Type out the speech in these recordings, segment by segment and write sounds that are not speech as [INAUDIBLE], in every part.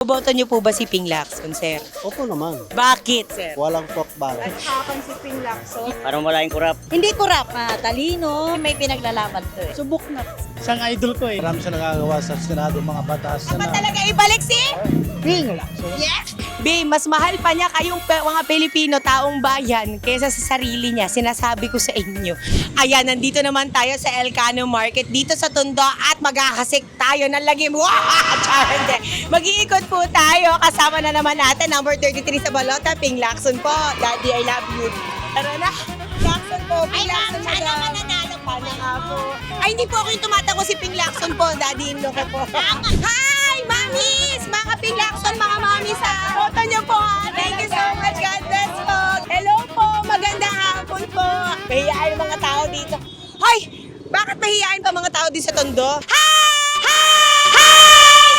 Boboto niyo po ba si Ping Lacson, sir? Opo naman. Bakit, sir? Walang talk back. Parang wala yung kurap. Hindi kurap, matalino, may pinaglalaban to eh. Subok na. Siyang idol ko eh. Marami siya nagagawa sa Senado mga batas. Ba talaga ibalik si? Ping lang. So, Yes! Be, mas mahal pa niya kayong pe- mga Pilipino taong bayan kaysa sa sarili niya. Sinasabi ko sa inyo. Ayan, nandito naman tayo sa Elcano Market dito sa Tondo at maghahasik tayo ng lagim. Wow! [LAUGHS] Mag-iikot po tayo. Kasama na naman natin, number 33 sa Balota, Ping Lacson po. Daddy, I love you. Tara na. Lacson po, Ping Lacson. Sana mananalo pa na nga po. Ay, hindi po ako yung tumatango si Ping Lacson po. Daddy, in ko po. [LAUGHS] Hi, mamis! Mga Ping Lacson, mga mamis ha. Boto niyo po ha. Thank you so much. God bless po. Hello po. Magandang hapon po. Mahihayin mga tao dito. Hoy! Bakit mahihayin pa mga tao dito sa Tondo? Hi! Hi!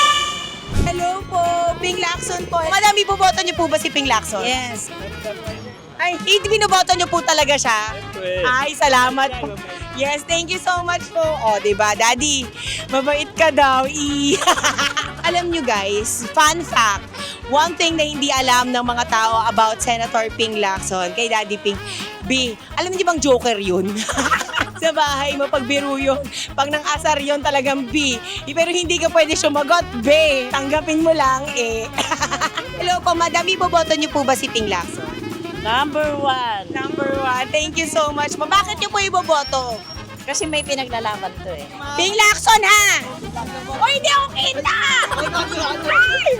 Hello po. Ping Lacson po. Madam, iboboto niyo po ba si Ping Lacson? Yes. Ay, hindi binoboto niyo po talaga siya? Ay, salamat po. Yes, thank you so much po. O, di ba, Daddy? Mabait ka daw. I [LAUGHS] Nyo guys, fun fact, one thing na hindi alam ng mga tao about Senator Ping Lacson, kay Daddy Ping, B, alam niyo bang joker yun? [LAUGHS] sa bahay mo, pagbiro yun. Pag nang asar yun, talagang B. Eh, Pero hindi ka pwede sumagot, B. Tanggapin mo lang, eh. [LAUGHS] Hello po, madam, iboboto niyo po ba si Ping Lacson? Number one. Number one. Thank you so much. Bakit niyo po iboboto? Kasi may pinaglalaban to eh. Ping Lacson, ha? O, hindi ako kita! Ay!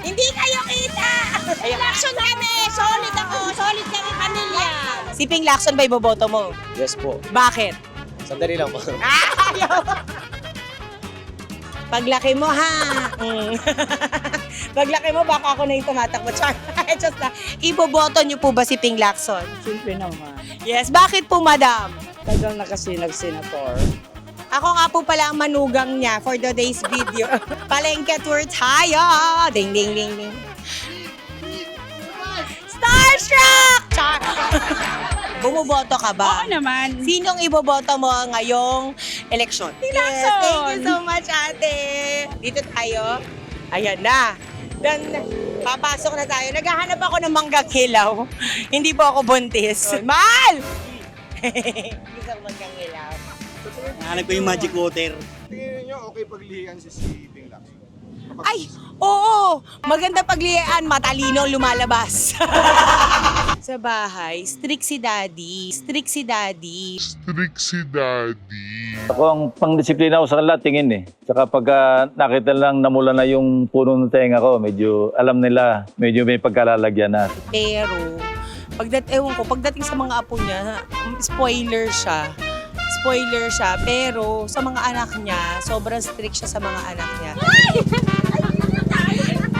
Hindi kayo kita! Ping Lacson kami! Solid ako! Solid kami pamilya! Si Ping Lacson ba iboboto mo? Yes po. Bakit? Sandali lang po. [LAUGHS] Ayaw! Paglaki mo, ha? Mm. [LAUGHS] Paglaki mo, baka ako na yung tumatakbo. Char, [LAUGHS] just na. Iboboto niyo po ba si Ping Lacson? Siyempre naman. Yes. Bakit po, madam? Tagal na kasi nag-senator. Ako nga po pala ang manugang niya for today's video. [LAUGHS] Palengke tour tayo! Ding, ding, ding, ding. Starstruck! Char! [LAUGHS] Bumuboto ka ba? Oo naman. Sinong iboboto mo ngayong eleksyon? Yes, thank you so much, ate. Dito tayo. Ayan na. Dan, papasok na tayo. Naghahanap ako ng manggang hilaw. Hindi po ako buntis. Mahal! Ako manggang hilaw. Hanap ko yung magic water. Tingin niyo okay paglihian si si Ping? Ay, oo. Maganda paglian, matalino lumalabas. [LAUGHS] Sa bahay, strict si daddy. Strict si daddy. Ako ang pangdisiplina ko sa kanila, tingin eh. Saka pag ah, nakita lang namula na yung puno ng tenga ko, medyo alam nila, medyo may pagkalalagyan na. Pero, pagdat ewan ko, pagdating sa mga apo niya, spoiler siya. Spoiler siya, pero sa mga anak niya, sobrang strict siya sa mga anak niya.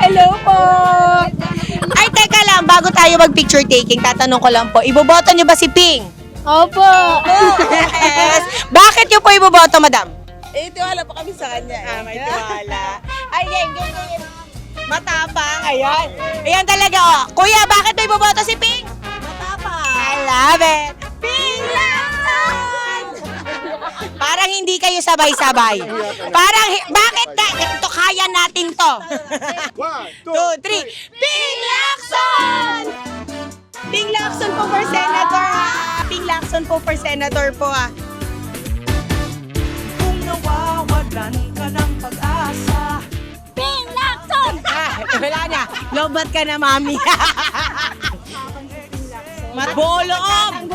Hello po! Ay, teka lang, bago tayo mag-picture taking, tatanong ko lang po, iboboto niyo ba si Ping? Opo! Yes! Bakit niyo po iboboto, madam? Eh, tiwala pa kami sa kanya Ah, may [LAUGHS] tiwala. Ay, yan, yan, yan. Matapang, ayan. Ayan talaga, oh. Kuya, bakit may boboto si Ping? Matapang. I love it. Ping Lacson! Parang hindi kayo sabay-sabay. Parang, bakit ka? Ito, kaya natin to. One, two, three. Ping Lacson! Ping Lacson po for senator, Lacson po for senator po, ah. Kung nawawalan ka ng pag-asa Ping Lacson! [LAUGHS] Ah, wala na. Lobat ka na, mami. Matboloob!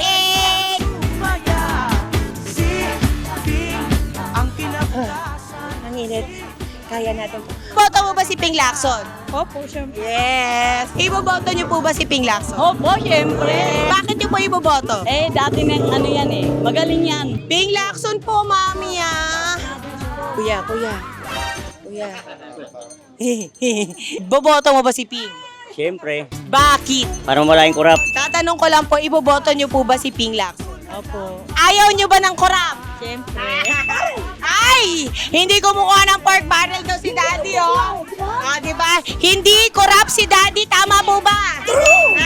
Eh, kinabukasan ang init. Kaya natin. Boto mo ba si Ping Lacson? Opo, siyempre. Yes. Iboboto niyo po ba si Ping Lacson? Opo, siyempre. Bakit niyo po iboboto? Eh, dati nang ano yan eh. Magaling yan. Ping Lacson po, mami ah. Kuya, kuya. Kuya. [LAUGHS] Boboto mo ba si Ping? Siyempre. Bakit? Parang wala yung kurap. Tatanong ko lang po, iboboto niyo po ba si Ping Lacson? Opo. Ayaw niyo ba ng korap? Siyempre. [LAUGHS] Ay! Hindi kumukuha ng pork barrel daw si Daddy, oh. Ah, di ba? Hindi corrupt si Daddy, tama po ba? True!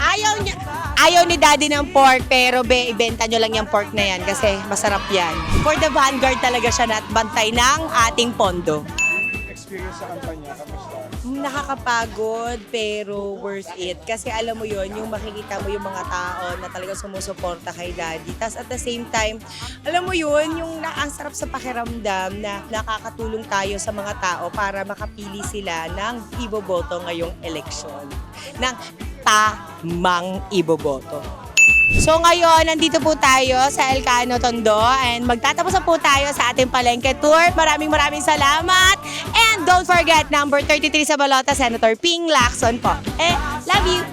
Ayaw niya, ayaw ni Daddy ng pork, pero be, ibenta nyo lang yung pork na yan kasi masarap yan. For the vanguard talaga siya na at bantay ng ating pondo. experience sa kampanya, kamusta? Nakakapagod pero worth it. Kasi alam mo yon yung makikita mo yung mga tao na talaga sumusuporta kay daddy. Tapos at the same time, alam mo yun, yung na, ang sarap sa pakiramdam na nakakatulong tayo sa mga tao para makapili sila ng iboboto ngayong eleksyon. Ng tamang iboboto. So ngayon, nandito po tayo sa Elcano Tondo and magtatapos na po tayo sa ating palengke tour. Maraming maraming salamat. And don't forget, number 33 sa balota, Senator Ping Lacson po. Eh, love you!